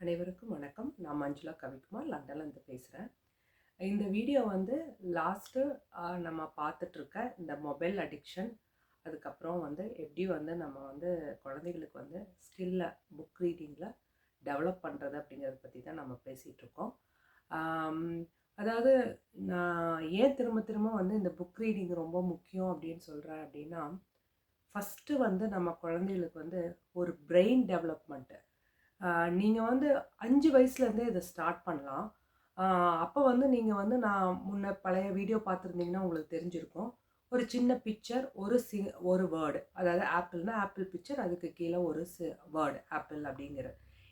அனைவருக்கும் வணக்கம். நான் மஞ்சுளா கவிக்குமார் லண்டன்லேருந்து பேசுகிறேன் இந்த வீடியோ வந்து லாஸ்ட்டு நம்ம பார்த்துட்ருக்க இந்த மொபைல் அடிக்ஷன் அதுக்கப்புறம் வந்து எப்படி வந்து நம்ம வந்து குழந்தைகளுக்கு வந்து ஸ்கில்ல புக் ரீடிங்கில் டெவலப் பண்ணுறது அப்படிங்கிறத பற்றி தான் நம்ம பேசிகிட்ருக்கோம் அதாவது நான் ஏன் திரும்ப திரும்ப வந்து இந்த புக் ரீடிங் ரொம்ப முக்கியம் அப்படின்னு சொல்கிறேன் அப்படின்னா ஃபஸ்ட்டு வந்து நம்ம குழந்தைகளுக்கு வந்து ஒரு பிரெயின் டெவலப்மெண்ட்டு நீங்கள் வந்து அஞ்சு வயசுலேருந்தே இதை ஸ்டார்ட் பண்ணலாம். அப்போ வந்து நீங்கள் வந்து நான் முன்ன பழைய வீடியோ பார்த்துருந்தீங்கன்னா உங்களுக்கு தெரிஞ்சிருக்கும். ஒரு சின்ன பிக்சர் ஒரு சி ஒரு வேர்டு அதாவது ஆப்பிள்னா ஆப்பிள் பிக்சர் அதுக்கு கீழே ஒரு சி வேர்டு ஆப்பிள் அப்படிங்கிற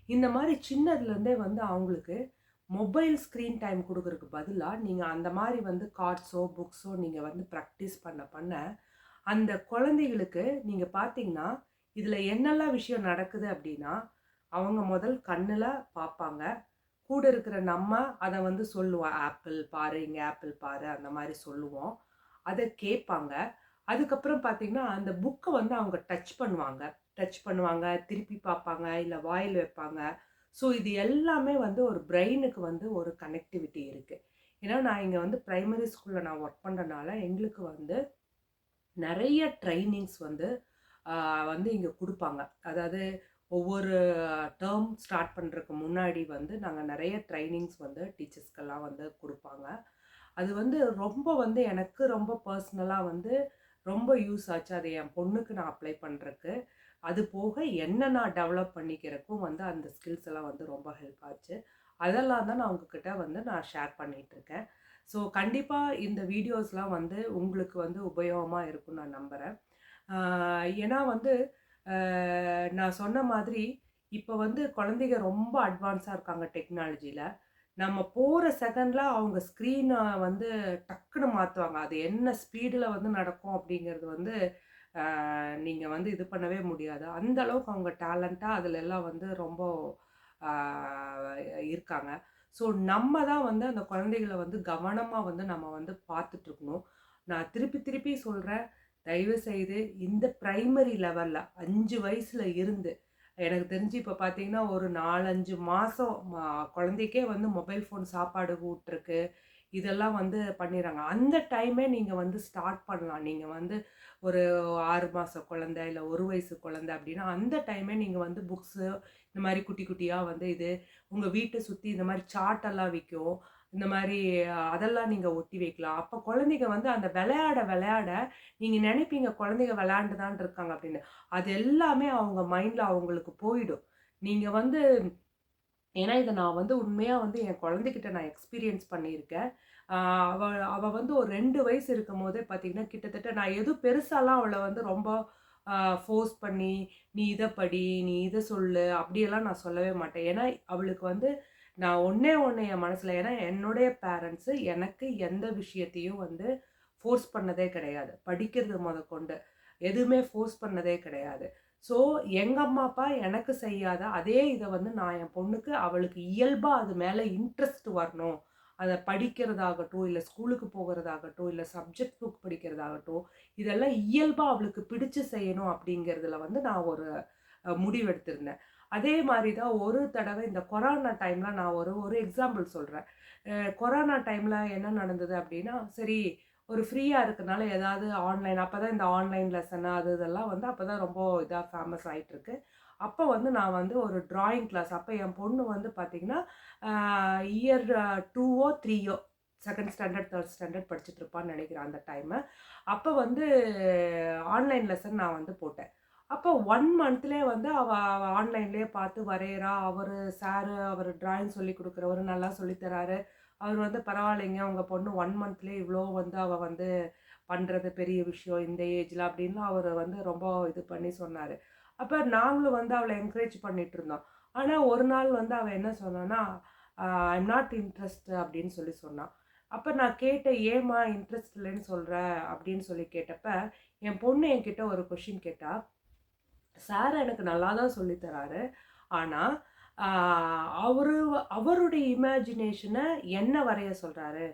இந்த மாதிரி சின்னதுலேருந்தே வந்து அவங்களுக்கு மொபைல் ஸ்க்ரீன் டைம் கொடுக்கறதுக்கு பதிலாக நீங்கள் அந்த மாதிரி வந்து கார்ட்ஸோ புக்ஸோ நீங்கள் வந்து ப்ராக்டிஸ் பண்ண பண்ண அந்த குழந்தைகளுக்கு நீங்கள் பார்த்தீங்கன்னா இதில் என்னெல்லாம் விஷயம் நடக்குது அப்படின்னா அவங்க முதல் கண்ணில் பார்ப்பாங்க கூட இருக்கிற நம்ம அதை வந்து சொல்லுவோம் ஆப்பிள் பாரு இங்கே ஆப்பிள் பாரு அந்த மாதிரி சொல்லுவோம். அதை கேட்பாங்க அதுக்கப்புறம் பார்த்தீங்கன்னா அந்த புக்கை வந்து அவங்க டச் பண்ணுவாங்க. டச் பண்ணுவாங்க திருப்பி பார்ப்பாங்க இல்லை வாயில் வைப்பாங்க. ஸோ இது எல்லாமே வந்து ஒரு பிரெயினுக்கு வந்து ஒரு கனெக்டிவிட்டி இருக்குது ஏன்னா நான் இங்கே வந்து ப்ரைமரி ஸ்கூலில் நான் ஒர்க் பண்ணுறனால எங்களுக்கு வந்து நிறைய ட்ரைனிங்ஸ் வந்து வந்து இங்கே கொடுப்பாங்க. அதாவது ஒவ்வொரு டேர்ம் ஸ்டார்ட் பண்ணுறதுக்கு முன்னாடி வந்து நாங்கள் நிறைய ட்ரைனிங்ஸ் வந்து டீச்சர்ஸ்க்கெல்லாம் வந்து கொடுப்பாங்க. அது வந்து ரொம்ப வந்து எனக்கு ரொம்ப பர்சனலாக வந்து ரொம்ப யூஸ் ஆச்சு. அது என் பொண்ணுக்கு நான் அப்ளை பண்ணுறக்கு அது போக என்ன நான் டெவலப் பண்ணிக்கிறக்கும் வந்து அந்த ஸ்கில்ஸ் எல்லாம் வந்து ரொம்ப ஹெல்ப் ஆச்சு. அதெல்லாம் தான் நான் உங்ககிட்ட வந்து நான் ஷேர் பண்ணிகிட்ருக்கேன் ஸோ கண்டிப்பாக இந்த வீடியோஸ்லாம் வந்து உங்களுக்கு வந்து உபயோகமாக இருக்கும்னு நான் நம்புகிறேன் ஏன்னா வந்து நான் சொன்ன மாதிரி இப்போ வந்து குழந்தைங்க ரொம்ப அட்வான்ஸாக இருக்காங்க டெக்னாலஜியில் நம்ம போகிற செகண்டில் அவங்க ஸ்க்ரீனை வந்து டக்குன்னு மாற்றுவாங்க அது என்ன ஸ்பீடில் வந்து நடக்கும் அப்படிங்கிறது வந்து நீங்கள் வந்து இது பண்ணவே முடியாது. அந்த அளவுக்கு அவங்க டேலண்ட்டாக அதில் எல்லாம் வந்து ரொம்ப இருக்காங்க. ஸோ நம்ம தான் வந்து அந்த குழந்தைகளை வந்து கவனமாக வந்து நம்ம வந்து பார்த்துட்ருக்கணும் நான் திருப்பி திருப்பி சொல்கிறேன் தயவு செய்து இந்த ப்ரைமரி லெவலில் அஞ்சு வயசில் இருந்து எனக்கு தெரிஞ்சு இப்போ பார்த்தீங்கன்னா ஒரு நாலஞ்சு மாதம் குழந்தைக்கே வந்து மொபைல் ஃபோன் சாப்பாடு ஊட்டுருக்கு இதெல்லாம் வந்து பண்ணிடுறாங்க. அந்த டைமே நீங்கள் வந்து ஸ்டார்ட் பண்ணலாம். நீங்கள் வந்து ஒரு ஆறு மாத குழந்தை இல்லை ஒரு வயசு குழந்தை அப்படின்னா அந்த டைமே நீங்கள் வந்து புக்ஸு இந்த மாதிரி குட்டி குட்டியாக வந்து இது உங்கள் வீட்டை சுற்றி இந்த மாதிரி சாட்டெல்லாம் விற்கும் இந்த மாதிரி அதெல்லாம் நீங்கள் ஒட்டி வைக்கலாம். அப்போ குழந்தைங்க வந்து அந்த விளையாட விளையாட நீங்கள் நினைப்பீங்க குழந்தைங்க விளையாண்டு தான் இருக்காங்க அப்படின்னு. அது எல்லாமே அவங்க மைண்டில் அவங்களுக்கு போயிடும். நீங்கள் வந்து ஏன்னா இதை நான் வந்து உண்மையாக வந்து என் குழந்தைகிட்ட நான் எக்ஸ்பீரியன்ஸ் பண்ணியிருக்கேன். அவள் அவள் வந்து ஒரு ரெண்டு வயசு இருக்கும் போதே பார்த்தீங்கன்னா கிட்டத்தட்ட நான் எதுவும் பெருசாலாம் அவளை வந்து ரொம்ப ஃபோர்ஸ் பண்ணி நீ இதை படி நீ இதை சொல்லு அப்படியெல்லாம் நான் சொல்லவே மாட்டேன். ஏன்னா அவளுக்கு வந்து நான் ஒன்றே ஒன்று என் மனசில் ஏன்னா என்னுடைய பேரண்ட்ஸு எனக்கு எந்த விஷயத்தையும் வந்து ஃபோர்ஸ் பண்ணதே கிடையாது. படிக்கிறது முதற்கொண்டு. எதுவுமே ஃபோர்ஸ் பண்ணதே கிடையாது. ஸோ எங்கள் அம்மா அப்பா எனக்கு செய்யாத அதே இதை வந்து நான் என் பொண்ணுக்கு அவளுக்கு இயல்பாக அது மேலே இன்ட்ரெஸ்ட் வரணும். அதை படிக்கிறதாகட்டும் இல்லை ஸ்கூலுக்கு போகிறதாகட்டும் இல்லை சப்ஜெக்ட் புக் படிக்கிறதாகட்டும் இதெல்லாம் இயல்பாக அவளுக்கு பிடிச்சு செய்யணும் அப்படிங்கிறதுல வந்து நான் ஒரு முடிவெடுத்திருந்தேன். அதே மாதிரி தான் ஒரு தடவை இந்த கொரோனா டைமில் நான் ஒரு ஒரு எக்ஸாம்பிள் சொல்கிறேன் கொரோனா டைமில் என்ன நடந்தது அப்படின்னா சரி ஒரு ஃப்ரீயாக இருக்கனால ஏதாவது ஆன்லைன் அப்போ தான் இந்த ஆன்லைன் லெசன் அது இதெல்லாம் வந்து அப்போ தான் ரொம்ப இதாக ஃபேமஸ் ஆகிட்டுருக்கு அப்போ வந்து நான் வந்து ஒரு ட்ராயிங் கிளாஸ் அப்போ என் பொண்ணு வந்து பார்த்திங்கன்னா இயர் டூவோ த்ரீயோ செகண்ட் ஸ்டாண்டர்ட் தேர்ட் ஸ்டாண்டர்ட் படிச்சுட்டு இருப்பான்னு நினைக்கிறேன் அந்த டைமு அப்போ வந்து ஆன்லைன் லெசன் நான் வந்து போட்டேன். அப்போ ஒன் மந்த்லேயே வந்து அவள் ஆன்லைன்லேயே பார்த்து வரைகிறா அவர் சாரு அவர் டிராயிங் சொல்லி கொடுக்குறவரு நல்லா சொல்லித்தராரு அவர் வந்து பரவாயில்லைங்க அவங்க பொண்ணு ஒன் மந்த்லேயே இவ்வளோ வந்து அவள் வந்து பண்ணுறது பெரிய விஷயம் இந்த ஏஜில் அப்படின்னு அவர் வந்து ரொம்ப இது பண்ணி சொன்னார். அப்போ நாங்களும் வந்து அவளை என்கரேஜ் பண்ணிகிட்டு இருந்தோம். ஆனால் ஒரு நாள் வந்து அவள் என்ன சொன்னான்னா ஐம் நாட் இன்ட்ரெஸ்ட் அப்படின்னு சொல்லி சொன்னான் அப்போ நான் கேட்டேன் ஏம்மா இன்ட்ரெஸ்ட் இல்லைன்னு சொல்கிற அப்படின்னு சொல்லி கேட்டப்ப என் பொண்ணு என்கிட்ட ஒரு கொஷின் கேட்டால் சார் எனக்கு நல்லா தான் சொல்லித்தராரு ஆனால் அவரு அவருடைய இமேஜினேஷனை என்ன வரைய சொல்கிறாரு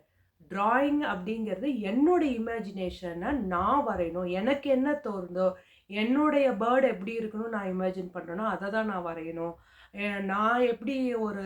ட்ராயிங் அப்படிங்கிறது என்னுடைய இமேஜினேஷனை நான் வரையணும். எனக்கு என்ன தோணுதோ என்னுடைய பேர்டு எப்படி இருக்கணும் நான் இமேஜின் பண்ணுறேனோ அதை தான் நான் வரையணும். நான் எப்படி ஒரு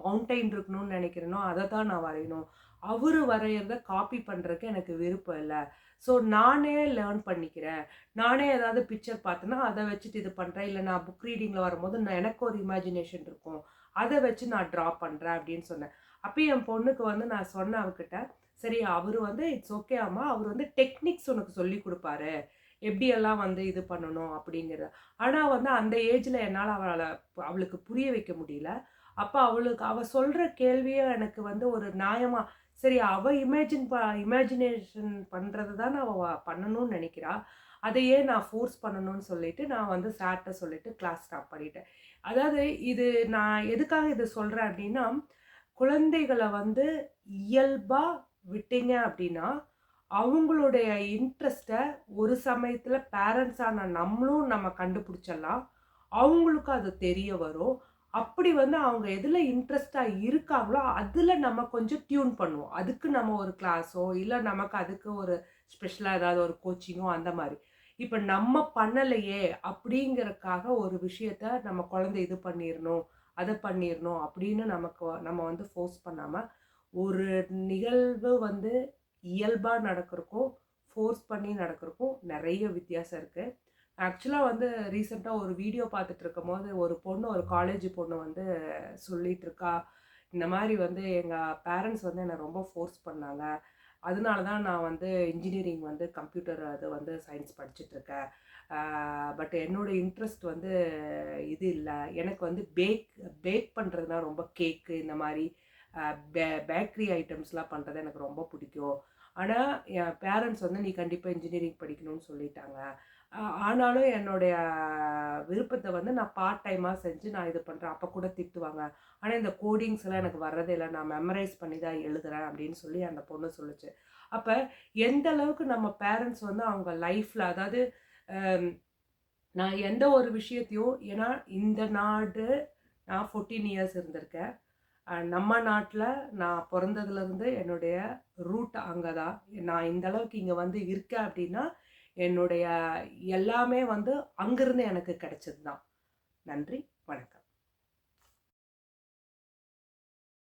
மவுண்டைன் இருக்கணும்னு நினைக்கிறேனோ அதை தான் நான் வரையணும். அவர் வரைகிறத காப்பி பண்ணுறதுக்கு எனக்கு விருப்பம் இல்லை. ஸோ நானே லேர்ன் பண்ணிக்கிறேன். நானே ஏதாவது பிக்சர் பார்த்தேன்னா அதை வச்சுட்டு இது பண்ணுறேன் இல்லை நான் புக் ரீடிங்கில் வரும்போது நான் எனக்கு ஒரு இமேஜினேஷன் இருக்கும். அதை வச்சு நான் ட்ரா பண்ணுறேன் அப்படின்னு சொன்னேன். அப்போ என் பொண்ணுக்கு வந்து நான் சொன்னேன் அவர்கிட்ட சரி அவர் வந்து இட்ஸ் ஓகே அம்மா. அவர் வந்து டெக்னிக்ஸ் உனக்கு சொல்லி கொடுப்பாரு. எப்படியெல்லாம் வந்து இது பண்ணணும்? அப்படிங்கிறத. ஆனால் வந்து அந்த ஏஜில் என்னால் அவளை அவளுக்கு புரிய வைக்க முடியல. அப்போ அவளுக்கு அவள் சொல்கிற கேள்வியை எனக்கு வந்து ஒரு நியாயமாக சரி அவள் இமேஜின் ப இமேஜினேஷன் பண்ணுறது தான் அவள் பண்ணணும்னு நினைக்கிறா. அதையே நான் ஃபோர்ஸ் பண்ணணும்னு சொல்லிட்டு நான் வந்து சார்ட்ட சொல்லிட்டு கிளாஸ் ஸ்டாப் பண்ணிட்டேன். அதாவது இது நான் எதுக்காக இது சொல்கிறேன் அப்படின்னா குழந்தைகளை வந்து இயல்பாக விட்டீங்க அப்படின்னா அவங்களுடைய இன்ட்ரெஸ்ட்டை ஒரு சமயத்தில் பேரண்ட்ஸான நம்மளும் நம்ம கண்டுபிடிச்சிடலாம். அவங்களுக்கும் அது தெரிய வரும். அப்படி வந்து அவங்க எதில் இன்ட்ரெஸ்டாக இருக்காங்களோ அதில் நம்ம கொஞ்சம் டியூன் பண்ணுவோம். அதுக்கு நம்ம ஒரு கிளாஸோ இல்லை நமக்கு அதுக்கு ஒரு ஸ்பெஷலாக ஏதாவது ஒரு கோச்சிங்கோ அந்த மாதிரி. இப்போ நம்ம பண்ணலையே அப்படிங்கிறதுக்காக ஒரு விஷயத்த நம்ம குழந்தை இது பண்ணிடணும் அதை பண்ணிடணும் அப்படின்னு நமக்கு நம்ம வந்து ஃபோர்ஸ் பண்ணாமல் ஒரு நிகழ்வு வந்து இயல்பாக நடக்கிறக்கும் ஃபோர்ஸ் பண்ணி நடக்கிறக்கும் நிறைய வித்தியாசம் இருக்குது ஆக்சுவலாக வந்து ரீசெண்டாக ஒரு வீடியோ பார்த்துட்டு இருக்கும் போது ஒரு பொண்ணு ஒரு காலேஜ் பொண்ணு வந்து சொல்லிகிட்ருக்கா இருக்கா இந்த மாதிரி வந்து எங்கள் பேரண்ட்ஸ் வந்து என்னை ரொம்ப ஃபோர்ஸ் பண்ணாங்க. அதனால தான் நான் வந்து இன்ஜினியரிங் வந்து கம்ப்யூட்டர் அது வந்து சயின்ஸ் படிச்சுட்ருக்கேன். பட் என்னோட இன்ட்ரெஸ்ட் வந்து இது இல்லை. எனக்கு வந்து பேக் பேக் பண்ணுறதுனா ரொம்ப கேக்கு இந்த மாதிரி பே பேக்கரி ஐட்டம்ஸ்லாம் பண்ணுறது எனக்கு ரொம்ப பிடிக்கும். ஆனால் என் பேரண்ட்ஸ் வந்து நீ கண்டிப்பாக இன்ஜினியரிங் படிக்கணும்னு சொல்லிட்டாங்க. ஆனாலும் என்னுடைய விருப்பத்தை வந்து நான் பார்ட் டைமாக செஞ்சு நான் இது பண்ணுறேன் அப்போ கூட திட்டுவாங்க. ஆனால் இந்த கோடிங்ஸ் எல்லாம் எனக்கு வர்றதே இல்லை. நான் மெமரைஸ் பண்ணி தான் எழுதுறேன் அப்படின்னு சொல்லி அந்த பொண்ணு சொல்லுச்சு. அப்போ எந்த அளவுக்கு நம்ம பேரண்ட்ஸ் வந்து அவங்க லைஃப்பில் அதாவது நான் எந்த ஒரு விஷயத்தையும் ஏன்னா இந்த நாடு நான் ஃபோர்டீன் இயர்ஸ் இருந்திருக்கேன். நம்ம நாட்டில் நான் பிறந்ததுலேருந்து என்னுடைய ரூட் அங்கே தான் நான் இந்த அளவுக்கு இங்கே வந்து இருக்கேன் அப்படின்னா என்னுடைய எல்லாமே வந்து அங்கிருந்து எனக்கு கிடைச்சது தான் நன்றி வணக்கம்.